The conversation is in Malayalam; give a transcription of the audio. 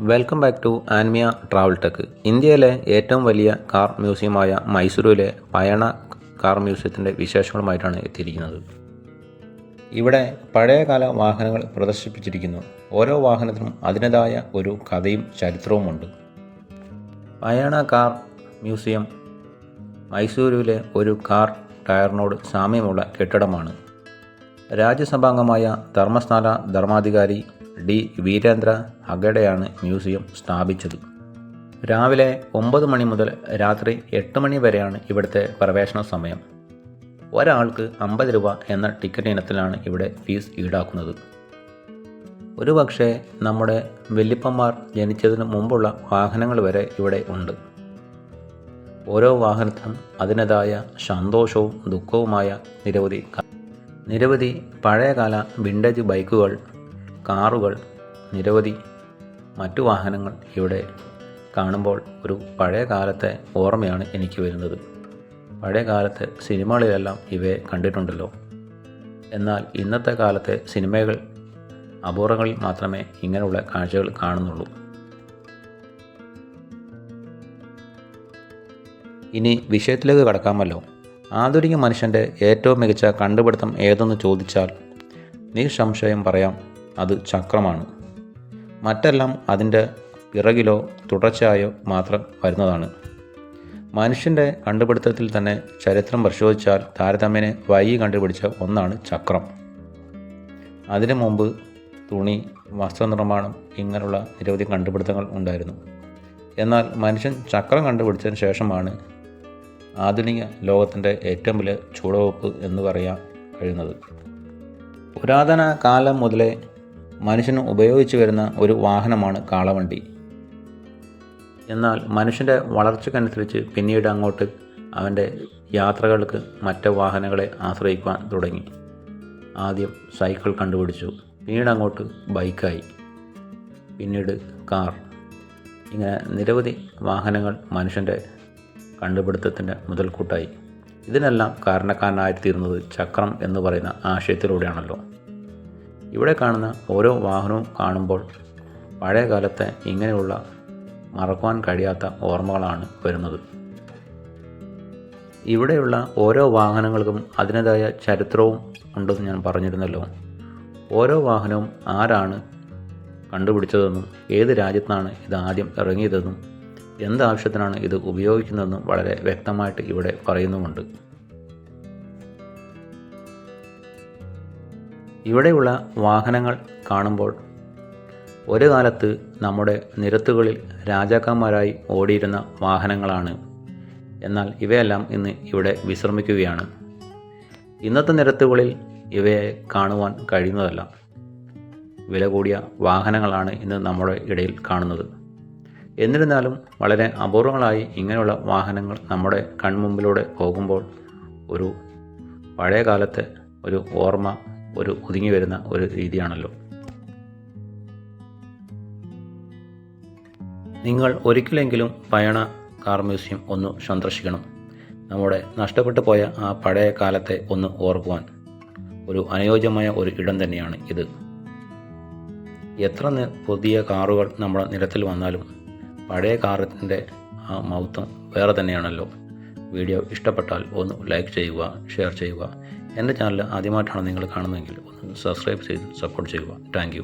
വെൽക്കം ബാക്ക് ടു ആൻമിയ ട്രാവൽ ടെക് ഇന്ത്യയിലെ ഏറ്റവും വലിയ കാർ മ്യൂസിയമായ മൈസൂരുവിലെ പയണ കാർ മ്യൂസിയത്തിന്റെ വിശേഷങ്ങളുമായിട്ടാണ് എത്തിയിരിക്കുന്നത്. ഇവിടെ പഴയകാല വാഹനങ്ങൾ പ്രദർശിപ്പിച്ചിരിക്കുന്നു. ഓരോ വാഹനത്തിനും അതിന്റെതായ ഒരു കഥയും ചരിത്രവുമുണ്ട്. പയണ കാർ മ്യൂസിയം മൈസൂരുവിലെ ഒരു കാർ ടയറിനോട് സാമ്യമുള്ള കെട്ടിടമാണ്. രാജ്യസഭാംഗമായ ധർമ്മസ്ഥാന ധർമാധികാരി ഡി വീരേന്ദ്ര ഹഗഡയാണ് മ്യൂസിയം സ്ഥാപിച്ചത്. രാവിലെ ഒമ്പത് മണി മുതൽ രാത്രി എട്ട് മണി വരെയാണ് ഇവിടുത്തെ പ്രവേശന സമയം. ഒരാൾക്ക് അമ്പത് രൂപ എന്ന ടിക്കറ്റ് ഇനത്തിലാണ് ഇവിടെ ഫീസ് ഈടാക്കുന്നത്. ഒരുപക്ഷെ നമ്മുടെ വല്യപ്പന്മാർ ജനിച്ചതിന് മുമ്പുള്ള വാഹനങ്ങൾ വരെ ഇവിടെ ഉണ്ട്. ഓരോ വാഹനത്തിനും അതിനേതായ സന്തോഷവും ദുഃഖവുമായ നിരവധി നിരവധി പഴയകാല വിന്റേജ് ബൈക്കുകൾ കാറുകൾ നിരവധി മറ്റു വാഹനങ്ങൾ ഇവിടെ കാണുമ്പോൾ ഒരു പഴയ കാലത്തെ ഓർമ്മയാണ് എനിക്ക് വരുന്നത്. പഴയ കാലത്തെ സിനിമകളിലെല്ലാം ഇവയെ കണ്ടിട്ടുണ്ടല്ലോ. എന്നാൽ ഇന്നത്തെ കാലത്തെ സിനിമകൾ അപൂർവങ്ങളിൽ മാത്രമേ ഇങ്ങനെയുള്ള കാഴ്ചകൾ കാണുന്നുള്ളൂ. ഇനി വിഷയത്തിലേക്ക് കടക്കാമല്ലോ. ആധുനിക മനുഷ്യന്റെ ഏറ്റവും മികച്ച കണ്ടുപിടുത്തം ഏതെന്ന് ചോദിച്ചാൽ നിസ്സംശയം പറയാം അത് ചക്രമാണ്. മറ്റെല്ലാം അതിന്റെ പിറകിലോ തുടർച്ചയായോ മാത്രം വരുന്നതാണ്. മനുഷ്യന്റെ കണ്ടുപിടുത്തത്തിൽ തന്നെ ചരിത്രം പരിശോധിച്ചാൽ താരതമ്യേന വൈകി കണ്ടുപിടിച്ച ഒന്നാണ് ചക്രം. അതിനു മുമ്പ് തുണി വസ്ത്രനിർമ്മാണം ഇങ്ങനെയുള്ള നിരവധി കണ്ടുപിടുത്തങ്ങൾ ഉണ്ടായിരുന്നു. എന്നാൽ മനുഷ്യൻ ചക്രം കണ്ടുപിടിച്ചതിന് ശേഷമാണ് ആധുനിക ലോകത്തിന്റെ ഏറ്റവും വലിയ ചുവടുവെപ്പ് എന്ന് പറയാൻ കഴിയുന്നത്. പുരാതന കാലം മുതലേ മനുഷ്യൻ ഉപയോഗിച്ചു വരുന്ന ഒരു വാഹനമാണ് കാളവണ്ടി. എന്നാൽ മനുഷ്യന്റെ വളർച്ചക്കനുസരിച്ച് പിന്നീട് അങ്ങോട്ട് അവന്റെ യാത്രകൾക്ക് മറ്റ് വാഹനങ്ങളെ ആശ്രയിക്കാൻ തുടങ്ങി. ആദ്യം സൈക്കിൾ കണ്ടുപിടിച്ചു പിന്നീട് അങ്ങോട്ട് ബൈക്കായി. പിന്നീട് കാർ. ഇങ്ങനെ നിരവധി വാഹനങ്ങൾ മനുഷ്യന്റെ കണ്ടുപിടുത്തത്തിന്റെ മുതൽക്കൂട്ടായി. ഇതിനെല്ലാം കാരണക്കാരനായിത്തീരുന്നത് ചക്രം എന്ന് പറയുന്ന ആശയത്തിലൂടെയാണല്ലോ. ഇവിടെ കാണുന്ന ഓരോ വാഹനവും കാണുമ്പോൾ പഴയ കാലത്തെ ഇങ്ങനെയുള്ള മറക്കുവാൻ കഴിയാത്ത ഓർമ്മകളാണ് വരുന്നത്. ഇവിടെയുള്ള ഓരോ വാഹനങ്ങൾക്കും അതിന്റെതായ ചരിത്രവും ഉണ്ടെന്ന് ഞാൻ പറഞ്ഞിരുന്നല്ലോ. ഓരോ വാഹനവും ആരാണ് കണ്ടുപിടിച്ചതെന്നും ഏത് രാജ്യത്താണ് ഇത് ആദ്യം ഇറങ്ങിയതെന്നും എന്താവശ്യത്തിനാണ് ഇത് ഉപയോഗിക്കുന്നതെന്നും വളരെ വ്യക്തമായിട്ട് ഇവിടെ പറയുന്നുമുണ്ട്. ഇവിടെയുള്ള വാഹനങ്ങൾ കാണുമ്പോൾ ഒരു കാലത്ത് നമ്മുടെ നിരത്തുകളിൽ രാജാക്കന്മാരായി ഓടിയിരുന്ന വാഹനങ്ങളാണ്. എന്നാൽ ഇവയെല്ലാം ഇന്ന് ഇവിടെ വിശ്രമിക്കുകയാണ്. ഇന്നത്തെ നിരത്തുകളിൽ ഇവയെ കാണുവാൻ കഴിയുന്നതല്ല. വില കൂടിയ വാഹനങ്ങളാണ് ഇന്ന് നമ്മുടെ ഇടയിൽ കാണുന്നത്. എന്നിരുന്നാലും വളരെ അപൂർവങ്ങളായി ഇങ്ങനെയുള്ള വാഹനങ്ങൾ നമ്മുടെ കൺമുമ്പിലൂടെ പോകുമ്പോൾ ഒരു പഴയ കാലത്തെ ഒരു ഓർമ്മ ഒരു ഒതുങ്ങി വരുന്ന ഒരു രീതിയാണല്ലോ. നിങ്ങൾ ഒരിക്കലെങ്കിലും പയണ കാർ മ്യൂസിയം ഒന്ന് സന്ദർശിക്കണം. നമ്മുടെ നഷ്ടപ്പെട്ടു പോയ ആ പഴയ കാലത്തെ ഒന്ന് ഓർക്കുവാൻ ഒരു അനുയോജ്യമായ ഒരു ഇടം തന്നെയാണ് ഇത്. എത്ര പുതിയ കാറുകൾ നമ്മുടെ നിരത്തിൽ വന്നാലും പഴയ കാറിന്റെ ആ മൗത്വം വേറെ തന്നെയാണല്ലോ. വീഡിയോ ഇഷ്ടപ്പെട്ടാൽ ഒന്ന് ലൈക്ക് ചെയ്യുക ഷെയർ ചെയ്യുക. എന്റെ ചാനൽ ആദ്യമായിട്ടാണ് നിങ്ങൾ കാണുന്നതെങ്കിൽ ഒന്ന് സബ്സ്ക്രൈബ് ചെയ്ത് സപ്പോർട്ട് ചെയ്യുക. താങ്ക്